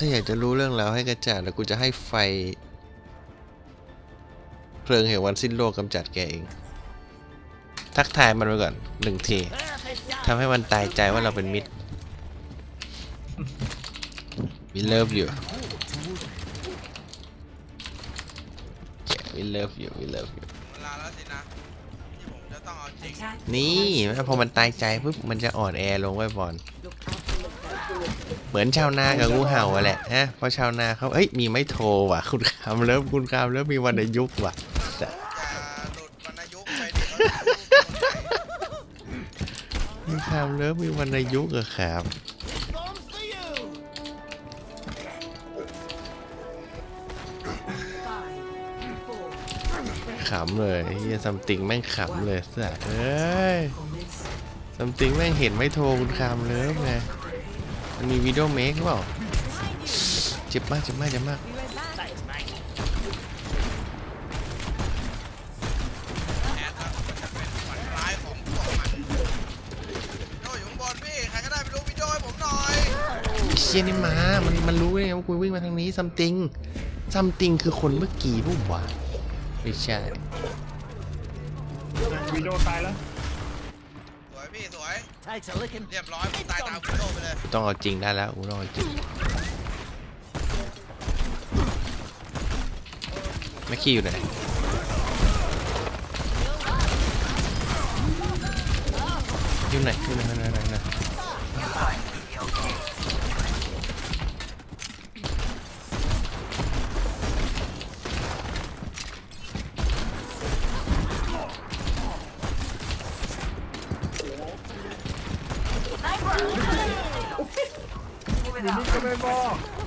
ถ้าอยากจะรู้เรื่องราวให้กระจ่างเดี๋ยวกูจะให้ไฟ เพลิงแห่งวันสิ้นโลกกำจัดแกเอง ทักทายมันไว้ก่อนหนึ่งทีทำให้มันตายใจว่าเราเป็นมิตร We love you Yeah we love you we love you เวลาแล้วสินะที่ผมจะต้องเอาจริงนี่พอมันตายใจปุ๊บมันจะอ่อนแอลงไว้บอล เหมือนชาวนากับงูเห่าอะแหละฮะเพราะชาวนาเขาเอ้ยมีไม่โทว่ะ คุณคำเริ่มคุณคำเริ่มมีวรรณยุกต์ว่ะคุณยุกต์ไปดิเขาจะรู้คนไหนคุณคำเริ่มมีวรรณยุกต์อะครับขำเลยเฮียซัมติงแม่งขำเลยสัสเอ้ยซัมติงแม่งเห็นไม่โทรคุณคำเริ่มไง มันมีวิดีโอเมคเปล่า เจ็บมากเจ็บมากเจ็บมากแอดแล้วมันจะเป็นฝันร้ายของพวกมันโดอยู่ข้างบนพี่ ใครก็ได้ไปดูวิดีโอให้ผมหน่อยเชียนี่มามันมันรู้ได้ไงว่ากูวิ่งมาทางนี้ซัมติงซัมติงคือคนเมื่อกี้ปุ๊บวะไม่ใช่วิดีโอตายแล้วสวยพี่สวย Takes a licking. เรียบร้อยผมตายตามวิดีโอไปเลยต้องเอาจริงได้แล้วกูต้องเอาจริงแม็กกี้อยู่ไหนอยู่ไหนอยู่ไหนไหนไหนไหนอยู่นี่ก็ไม่บอก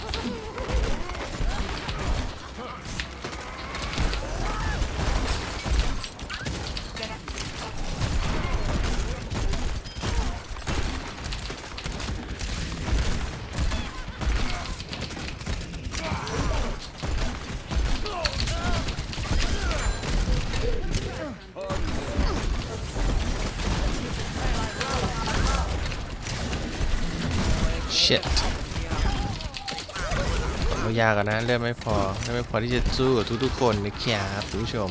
ช็ดเอายากันนะเลือดไม่พอเลือดไม่พอที่จะสู้กับทุกๆคนนะครับคุณผู้ชม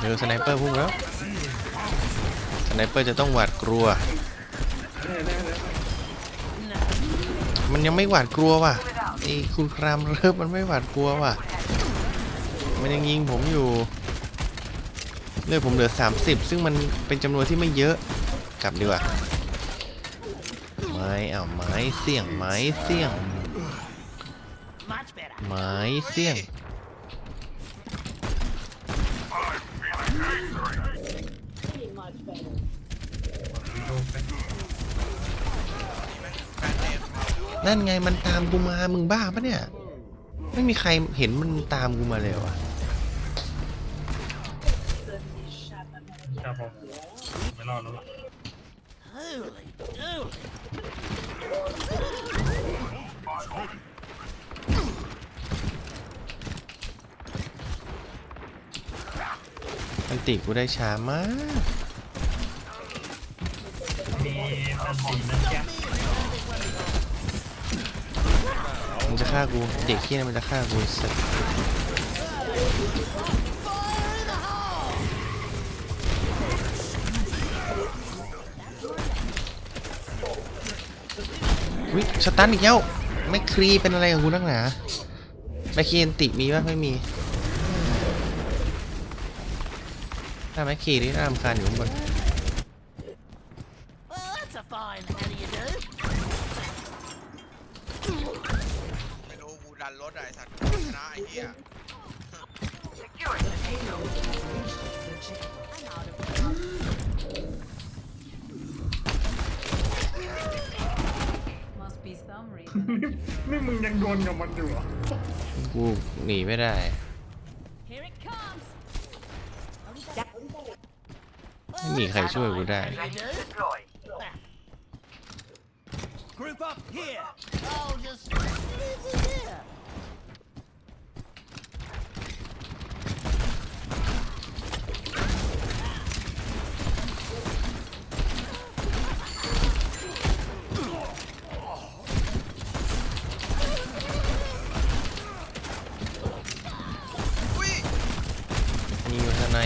เดี๋ยวสไนเปอร์พุ่งแล้วสไนเปอร์จะต้องหวาดกลัว มันยังไม่หวาดกลัวว่ะ ไอ้คุณครามเริ่มมันไม่หวาดกลัวว่ะ มันยังยิงผมอยู่เลือดผมเหลือ 30 ซึ่งมันเป็นจำนวนที่ไม่เยอะ กลับดีกว่า ไม้เอ้าไม้เสี่ยงไม้เสี่ยง ไม้เสี่ยง นั่นไงมันตามกูมา มึงบ้าปะเนี่ย ไม่มีใครเห็นมันตามกูมาเลยวะครับผมไม่รอดแล้วล่ะ Holy dooly. มันติกูได้ช้ามากมีอันสีนะแจ๊ะ มันจะฆ่ากู เด็กขี้ยนั่นมันจะฆ่ากูสัสวิสตันอีกแล้วไม่ครีเป็นอะไรกับกูนักหนาแมคคีเอนติมีป่ะไม่มีถ้าแมคคีนี่น่ารำคาญอยู่ข้างบน นรถอะไอ้สัตว์ชนะไอ้เหี้ย Must be some reason. นี่มึงยังโดนกับมันอยู่เหรอกูหนีไม่ได้ Here it comes. ไม่มีใครช่วยกูได้ Group up here. Oh, just.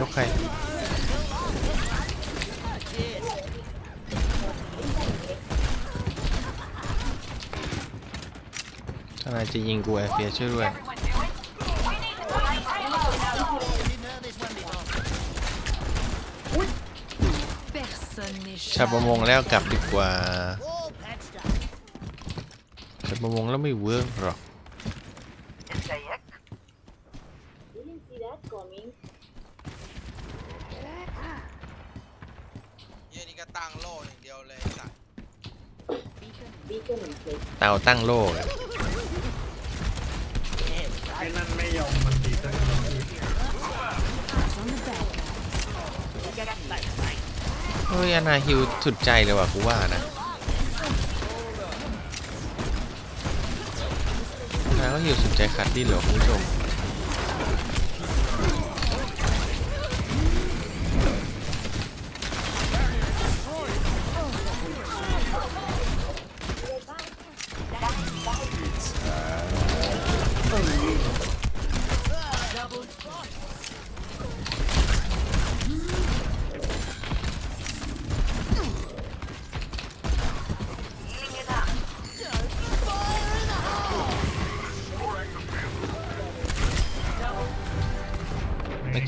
ยกใครถ้านายจะยิงกูแอเฟียช่วยด้วยชาวประมงแล้วกลับดีกว่าชาวประมงแล้วไม่เวิร์กหรอก Didn't see that coming. เยี่ยนี่ก็ตั้ง โล่อย่างเดียวเลยสัตว์ Beacon in place. เตาตั้งโลกอะไอ้นั่นไม่ยอมมันตีตั้งแต่ทีเฮ้ยอนาฮิวสุดใจเลยว่ะกูว่านะนาก็ฮิวสุดใจขัดดิ้นเหรอคุณผู้ชม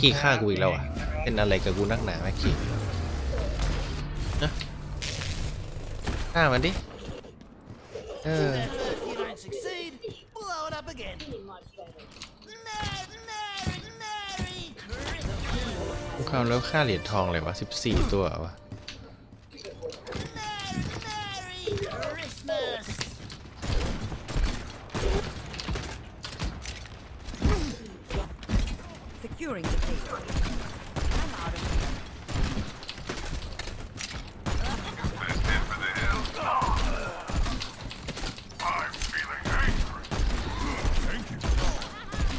กี้ฆ่ากูอีกแล้วอะ เป็นอะไรกับกูนักหนาแม็กกี้นะฆ่ามันดิ เออ You don't succeed. Blow it up again. Merry, merry, merry Christmas. กูเข้าแล้วค่าเหรียญทองเลยวะ14ตัววะ Securing the page. I'm out of here.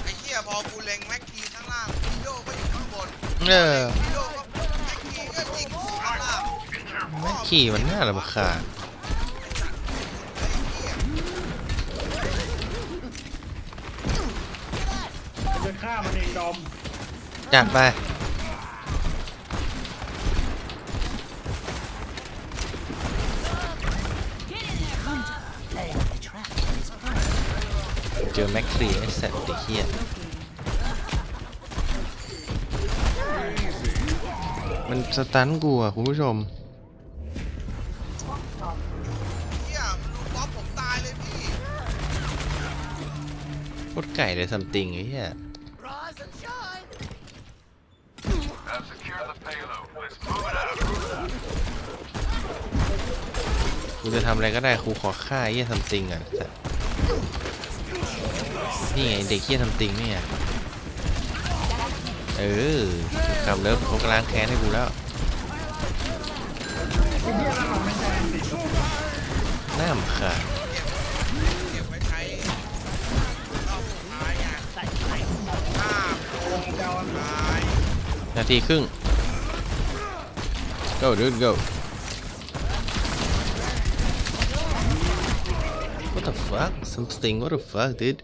ไอ้เหี้ยพอกูเล็งแม็กกี้ข้างล่างวิโดก็อยู่ข้างบนเออวิโดก็แม็กกี้ก็ยิงกูข้างล่างแม็กกี้มันน่ารำคาญจะฆ่ามันเองดอม จัดไป เจอแม็กซี่ไอ้สัตว์เด็กเฮียมันสตันกูอะคุณผู้ชมเหี้ยมันลูกบ๊อบผมตายเลยพี่ โคตรไก่เลยซัมติงไอ้เหี้ย Rise and shine. Now secure the payload. Let's move it out. กูจะทำอะไรก็ได้ครูขอฆ่าเหี้ยซัมติงอะนี่ไงเด็กเหี้ยซัมติงนี่ไงเออกำเลิฟเขากล้างแค้นให้กูแล้วน่ามค่ะนาทีครึ่ง go dude go. What the fuck? Something what the fuck dude?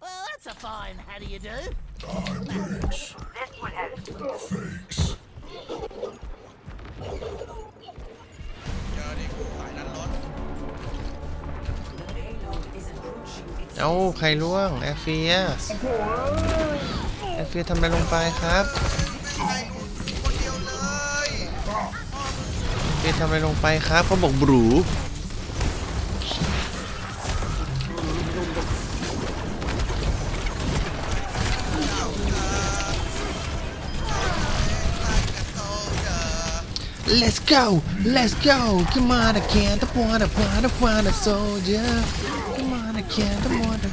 Well, that's a fine how do you do? Ah, เจ เอ้าใครล่วงแอฟเฟียแอฟเฟียทำอะไรลงไปครับไม่ใช่กูคนเดียวเลยแอฟเฟียทำอะไรลงไปครับเขาบอกบรูโตเจอ let's go let's go come on I can't the one the one the one the soldier come on I can't the one the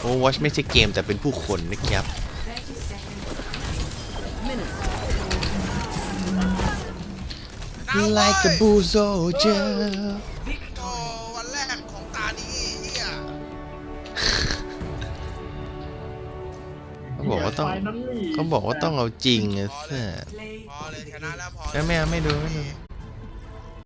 โอ้ watch ไม่ใช่เกมแต่เป็นผู้คนนะครับเอาเว้ย like a bull soldier โอ้วันแรกของตานี้เฮียเขาบอกว่าต้องเขาบอกว่าต้องเอาจริงอะเสียพอเลยชนะแล้วพอไม่เอาไม่ดูไม่ดูเ